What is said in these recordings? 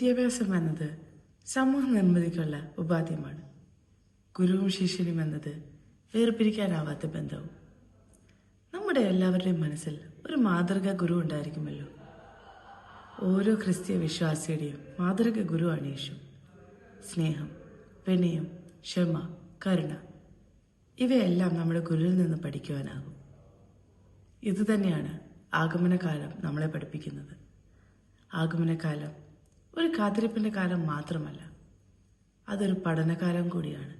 വിദ്യാഭ്യാസം എന്നത് സമൂഹ നിർമ്മിതിക്കുള്ള ഉപാധ്യമാണ്. ഗുരുവും ശിഷ്യനും എന്നത് വേർപിരിക്കാനാവാത്ത ബന്ധവും. നമ്മുടെ എല്ലാവരുടെയും മനസ്സിൽ ഒരു മാതൃക ഗുരു ഉണ്ടായിരിക്കുമല്ലോ. ഓരോ ക്രിസ്തീയ വിശ്വാസിയുടെയും മാതൃക ഗുരുവാണ് യേശു. സ്നേഹം വിനയം ക്ഷമ കരുണ ഇവയെല്ലാം നമ്മുടെ ഗുരുവിൽ നിന്ന് പഠിക്കുവാനാകും. ഇതുതന്നെയാണ് ആഗമനകാലം നമ്മളെ പഠിപ്പിക്കുന്നത്. ആഗമനകാലം ഒരു കാത്തിരിപ്പിന്റെ കാലം മാത്രമല്ല അതൊരു പഠനകാലം കൂടിയാണ്.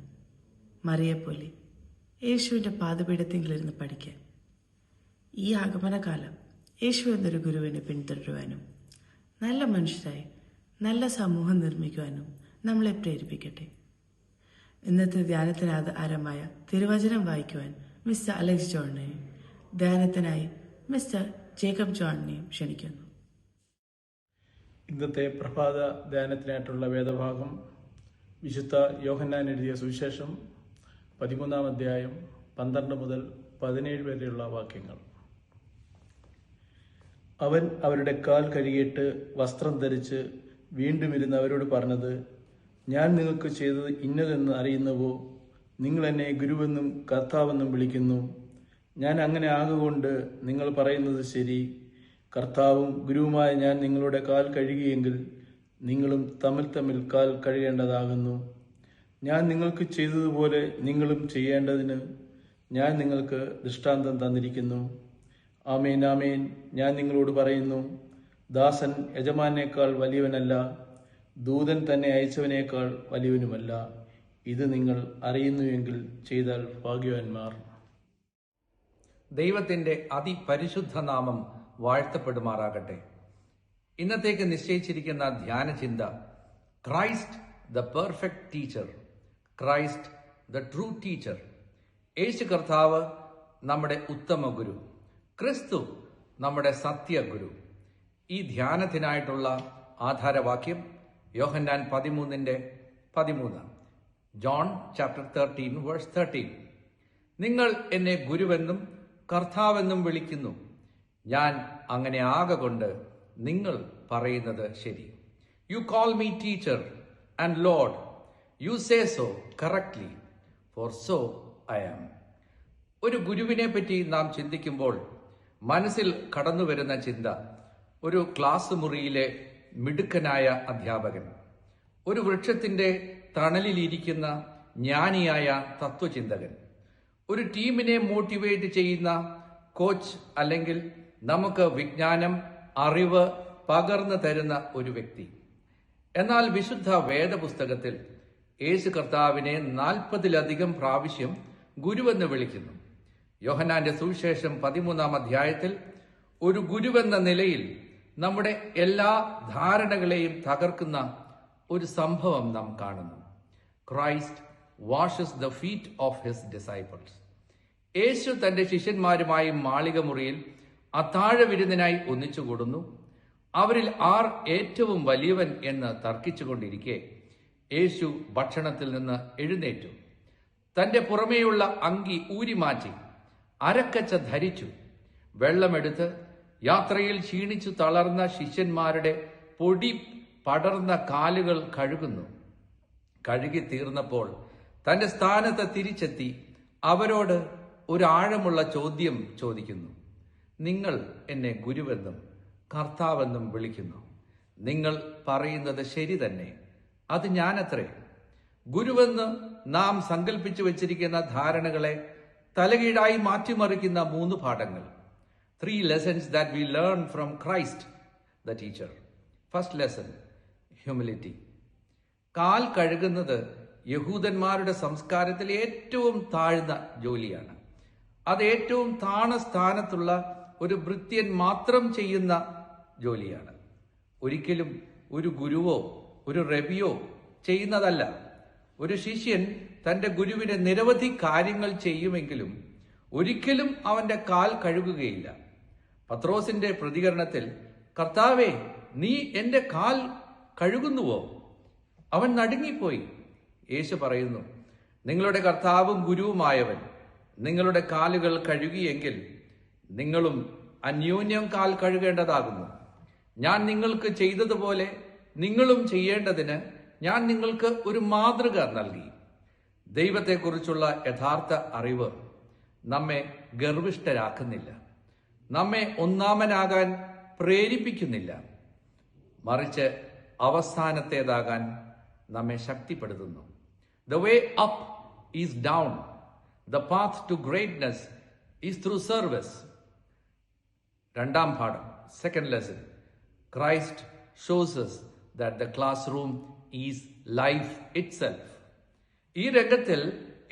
മറിയെപ്പോലെ യേശുവിന്റെ പാതപീഠത്തെങ്കിലിരുന്ന് പഠിക്കാൻ. ഈ ആഗമനകാലം യേശു എന്നൊരു ഗുരുവിനെ പിന്തുടരുവാനും നല്ല മനുഷ്യരായി നല്ല സമൂഹം നിർമ്മിക്കുവാനും നമ്മളെ പ്രേരിപ്പിക്കട്ടെ. ഇന്നത്തെ ധ്യാനത്തിന് ആരമായ തിരുവചനം വായിക്കുവാൻ മിസ്റ്റർ അലക്സ് ജോണിനെയും ധ്യാനത്തിനായി മിസ്റ്റർ ജേക്കബ് ജോണിനെയും ക്ഷണിക്കുന്നു. ഇന്നത്തെ പ്രഭാത ധ്യാനത്തിനായിട്ടുള്ള വേദഭാഗം വിശുദ്ധ യോഹന്നാൻ എഴുതിയ സുവിശേഷം പതിമൂന്നാം അധ്യായം പന്ത്രണ്ട് മുതൽ പതിനേഴ് വരെയുള്ള വാക്യങ്ങൾ. അവൻ അവരുടെ കാൽ കഴുകിയിട്ട് വസ്ത്രം ധരിച്ച് വീണ്ടും ഇരുന്ന് അവരോട് പറഞ്ഞത് ഞാൻ നിങ്ങൾക്ക് ചെയ്തത് ഇന്നതെന്ന് അറിയുന്നുവോ? നിങ്ങൾ എന്നെ ഗുരുവെന്നും കർത്താവെന്നും വിളിക്കുന്നു. ഞാൻ അങ്ങനെ ആകുകൊണ്ട് നിങ്ങൾ പറയുന്നത് ശരി കർത്താവും ഗുരുവുമായ ഞാൻ നിങ്ങളുടെ കാൽ കഴുകിയെങ്കിൽ നിങ്ങളും തമ്മിൽ തമ്മിൽ കാൽ കഴുകേണ്ടതാകുന്നു. ഞാൻ നിങ്ങൾക്ക് ചെയ്തതുപോലെ നിങ്ങളും ചെയ്യേണ്ടതിന് ഞാൻ നിങ്ങൾക്ക് ദൃഷ്ടാന്തം തന്നിരിക്കുന്നു. ആമേൻ ആമേൻ. ഞാൻ നിങ്ങളോട് പറയുന്നു ദാസൻ യജമാനേക്കാൾ വലിയവനല്ല ദൂതൻ തന്നെ അയച്ചവനേക്കാൾ വലിയവനുമല്ല. ഇത് നിങ്ങൾ അറിയുന്നുവെങ്കിൽ ചെയ്താൽ ഭാഗ്യവാന്മാർ. ദൈവത്തിന്റെ അതിപരിശുദ്ധ നാമം വാഴ്ത്തപ്പെടുമാറാകട്ടെ. ഇന്നത്തേക്ക് നിശ്ചയിച്ചിരിക്കുന്ന ധ്യാന ചിന്ത Christ the perfect teacher Christ the true teacher Yeshu കർത്താവ് നമ്മുടെ ഉത്തമ ഗുരു ക്രിസ്തു നമ്മുടെ സത്യഗുരു ഈ ധ്യാനത്തിനായിട്ടുള്ള ആധാരവാക്യം യോഹന്നാൻ പതിമൂന്നിന്റെ പതിമൂന്ന് John chapter thirteen verse thirteen. നിങ്ങൾ എന്നെ ഗുരുവെന്നും കർത്താവെന്നും വിളിക്കുന്നു. ഞാൻ അങ്ങനെ ആകെ കൊണ്ട് നിങ്ങൾ പറയുന്നത് ശരി. You call me teacher and lord you say so correctly for so I am ഒരു ഗുരുവിനെ പറ്റി നാം ചിന്തിക്കുമ്പോൾ മനസ്സിൽ കടന്നു വരുന്ന ചിന്ത ഒരു ക്ലാസ് മുറിയിലെ മിടുക്കനായ അധ്യാപകൻ ഒരു വൃക്ഷത്തിന്റെ തണലിലിരിക്കുന്ന ജ്ഞാനിയായ തത്വചിന്തകൻ ഒരു ടീമിനെ മോട്ടിവേറ്റ് ചെയ്യുന്ന കോച്ച് അല്ലെങ്കിൽ നമുക്ക് വിജ്ഞാനം അറിവ് പകർന്നു തരുന്ന ഒരു വ്യക്തി. എന്നാൽ വിശുദ്ധ വേദപുസ്തകത്തിൽ യേശു കർത്താവിനെ നാൽപ്പതിലധികം പ്രാവശ്യം ഗുരുവെന്ന് വിളിക്കുന്നു. യോഹനാന്റെ സുവിശേഷം പതിമൂന്നാം അധ്യായത്തിൽ ഒരു ഗുരുവെന്ന നിലയിൽ നമ്മുടെ എല്ലാ ധാരണകളെയും തകർക്കുന്ന ഒരു സംഭവം നാം കാണുന്നു. Christ washes the feet of his disciples. Yeshu തന്റെ ശിഷ്യന്മാരുമായി മാളിക മുറിയിൽ അത്താഴ വിരുന്നിനായി ഒന്നിച്ചുകൂടുന്നു. അവരിൽ ആർ ഏറ്റവും വലിയവൻ എന്ന് തർക്കിച്ചുകൊണ്ടിരിക്കെ യേശു ഭക്ഷണത്തിൽ നിന്ന് എഴുന്നേറ്റു. തന്റെ പുറമേയുള്ള അങ്കി ഊരിമാറ്റി അരക്കച്ച ധരിച്ചു. വെള്ളമെടുത്ത് യാത്രയിൽ ക്ഷീണിച്ചു തളർന്ന ശിഷ്യന്മാരുടെ പൊടി പടർന്ന കാലുകൾ കഴുകുന്നു. കഴുകി തീർന്നപ്പോൾ തന്റെ സ്ഥാനത്ത് തിരിച്ചെത്തി അവരോട് ഒരു ആഴമുള്ള ചോദ്യം ചോദിക്കുന്നു. നിങ്ങൾ എന്നെ ഗുരുവെന്നും കർത്താവെന്നും വിളിക്കുന്നു. നിങ്ങൾ പറയുന്നത് ശരി തന്നെ. അത് ഞാനത്രേ. ഗുരുവെന്ന് നാം സങ്കല്പിച്ചു വച്ചിരിക്കുന്ന ധാരണകളെ തലകീഴായി മാറ്റിമറിക്കുന്ന മൂന്ന് പാഠങ്ങൾ. Three lessons that we learn from Christ the teacher first lesson humility കാൽ കഴുകുന്നത് യഹൂദന്മാരുടെ സംസ്കാരത്തിൽ ഏറ്റവും താഴ്ന്ന ജോലിയാണ്. അത് ഏറ്റവും താണ സ്ഥാനത്തുള്ള ഒരു ഭൃത്യൻ മാത്രം ചെയ്യുന്ന ജോലിയാണ്. ഒരിക്കലും ഒരു ഗുരുവോ ഒരു റബിയോ ചെയ്യുന്നതല്ല. ഒരു ശിഷ്യൻ തന്റെ ഗുരുവിന് നിരവധി കാര്യങ്ങൾ ചെയ്യുമെങ്കിലും ഒരിക്കലും അവന്റെ കാൽ കഴുകുകയില്ല. പത്രോസിന്റെ പ്രതികരണത്തിൽ കർത്താവെ നീ എന്റെ കാൽ കഴുകുന്നുവോ? അവൻ നടുങ്ങിപ്പോയി. യേശു പറയുന്നു നിങ്ങളുടെ കർത്താവും ഗുരുവുമായവൻ നിങ്ങളുടെ കാലുകൾ കഴുകിയെങ്കിൽ നിങ്ങളും അന്യോന്യം കാൽ കഴുകേണ്ടതാകുന്നു. ഞാൻ നിങ്ങൾക്ക് ചെയ്തതുപോലെ നിങ്ങളും ചെയ്യേണ്ടതിന് ഞാൻ നിങ്ങൾക്ക് ഒരു മാതൃക നൽകി. ദൈവത്തെക്കുറിച്ചുള്ള യഥാർത്ഥ അറിവ് നമ്മെ ഗർവിഷ്ഠരാക്കുന്നില്ല. നമ്മെ ഒന്നാമനാകാൻ പ്രേരിപ്പിക്കുന്നില്ല. മറിച്ച് അവസാനത്തേതാകാൻ നമ്മെ ശക്തിപ്പെടുത്തുന്നു. The way up is down the path to greatness is through service രണ്ടാം പാഠം second lesson Christ shows that the classroom is life itself ഈ രംഗത്തിൽ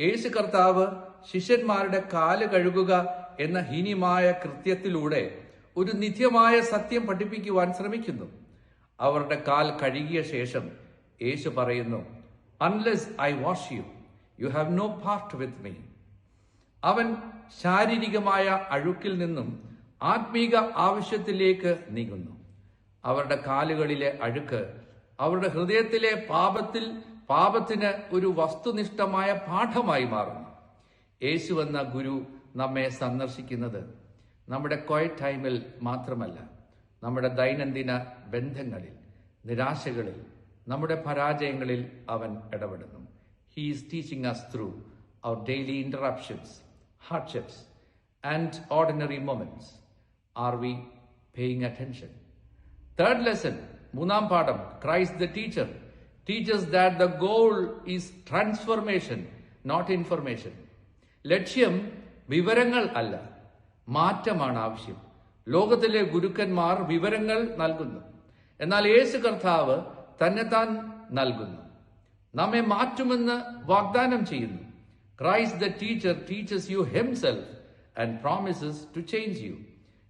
യേശു കർത്താവ് ശിഷ്യന്മാരുടെ കാൽ കഴുകുക എന്ന ഹീനമായ കൃത്യത്തിലൂടെ ഒരു നിത്യമായ സത്യം പഠിപ്പിക്കുവാൻ ശ്രമിക്കുന്നു. അവരുടെ കാൽ കഴുകിയ ശേഷം യേശു പറയുന്നു unless I wash you you have no part with me അവൻ ശാരീരികമായ അഴുക്കിൽ നിന്നും ആത്മീക ആവശ്യത്തിലേക്ക് നീങ്ങുന്നു. അവരുടെ കാലുകളിലെ അഴുക്ക് അവരുടെ ഹൃദയത്തിലെ പാപത്തിൽ പാപത്തിന് ഒരു വസ്തുനിഷ്ഠമായ പാഠമായി മാറുന്നു. യേശു എന്ന ഗുരു നമ്മെ സന്ദർശിക്കുന്നത് നമ്മുടെ ക്വയറ്റ് ടൈമിൽ മാത്രമല്ല നമ്മുടെ ദൈനംദിന ബന്ധങ്ങളിൽ നിരാശകളിൽ നമ്മുടെ പരാജയങ്ങളിൽ അവൻ ഇടപെടുന്നു. He is teaching us through our daily interruptions hardships and ordinary moments are we paying attention third lesson മൂന്നാം പാഠം Christ the teacher teaches that the goal is transformation not information ലക്ഷ്യം വിവരങ്ങൾ അല്ല മാറ്റമാണ് ആവശ്യം. ലോകത്തിലെ ഗുരുക്കന്മാർ വിവരങ്ങൾ നൽകുന്നു. എന്നാൽ യേശു കർത്താവ് തന്നെത്താൻ നൽകുന്നു. നമ്മെ മാറ്റുമെന്ന് വാഗ്ദാനം ചെയ്യുന്നു. Christ the teacher teaches you himself and promises to change you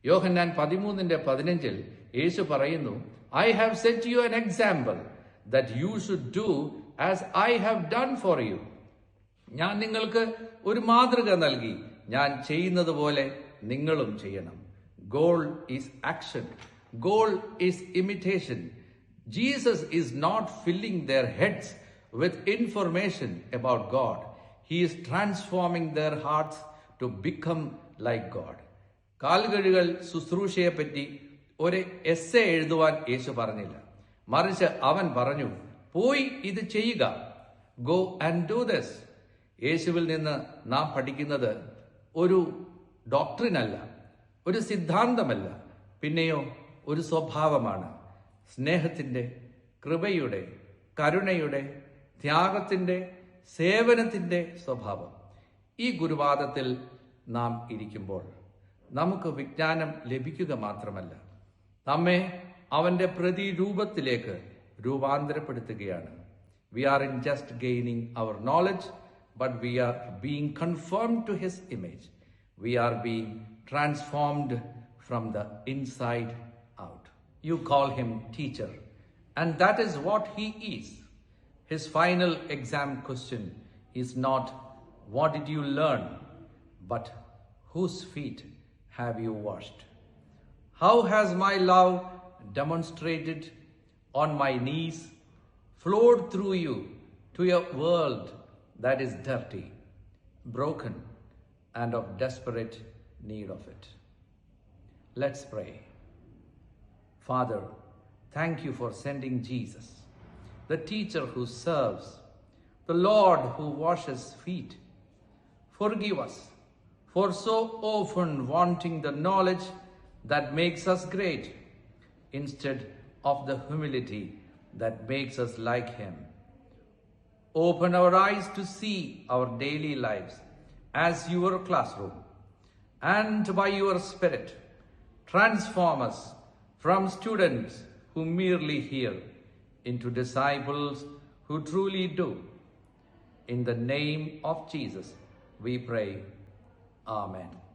Yohannan പതിമൂന്നിന്റെ പതിനഞ്ചിൽ യേശു പറയുന്നു I have set you an example that you should do as I have done for you ഞാൻ നിങ്ങൾക്ക് ഒരു മാതൃക നൽകി. ഞാൻ ചെയ്യുന്നത് പോലെ നിങ്ങളും ചെയ്യണം. Goal is action goal is imitation Jesus is not filling their heads with information about God he is transforming their hearts to become like God കാൽകഴുകൾ ശുശ്രൂഷയെപ്പറ്റി ഒരു എസ് എ എഴുതുവാൻ യേശു പറഞ്ഞില്ല. മറിച്ച് അവൻ പറഞ്ഞു പോയി ഇത് ചെയ്യുക. ഗോ ആൻഡ് ഡു ദിസ് യേശുവിൽ നിന്ന് നാം പഠിക്കുന്നത് ഒരു ഡോക്ടറിനല്ല ഒരു സിദ്ധാന്തമല്ല പിന്നെയോ ഒരു സ്വഭാവമാണ്. സ്നേഹത്തിന്റെ കൃപയുടെ കരുണയുടെ ത്യാഗത്തിന്റെ സേവനത്തിന്റെ സ്വഭാവം. ഈ ഗുരുവാദത്തിൽ നാം ഇരിക്കുമ്പോൾ നമുക്ക് വിജ്ഞാനം ലഭിക്കുക മാത്രമല്ല നമ്മെ അവന്റെ പ്രതിരൂപത്തിലേക്ക് രൂപാന്തരപ്പെടുത്തുകയാണ്. We are in just gaining our knowledge but we are being conformed to his image we are being transformed from the inside out you call him teacher and that is what he is His final exam question is not, What did you learn? but, Whose feet have you washed? How has my love demonstrated on my knees flowed through you to a world that is dirty, broken, and of desperate need of it? Let's pray. Father, thank you for sending Jesus, the teacher who serves, the Lord who washes feet. Forgive us for so often wanting the knowledge that makes us great instead of the humility that makes us like Him. Open our eyes to see our daily lives as your classroom, and by your Spirit, transform us from students who merely hear into disciples who truly do. In the name of Jesus, we pray. Amen.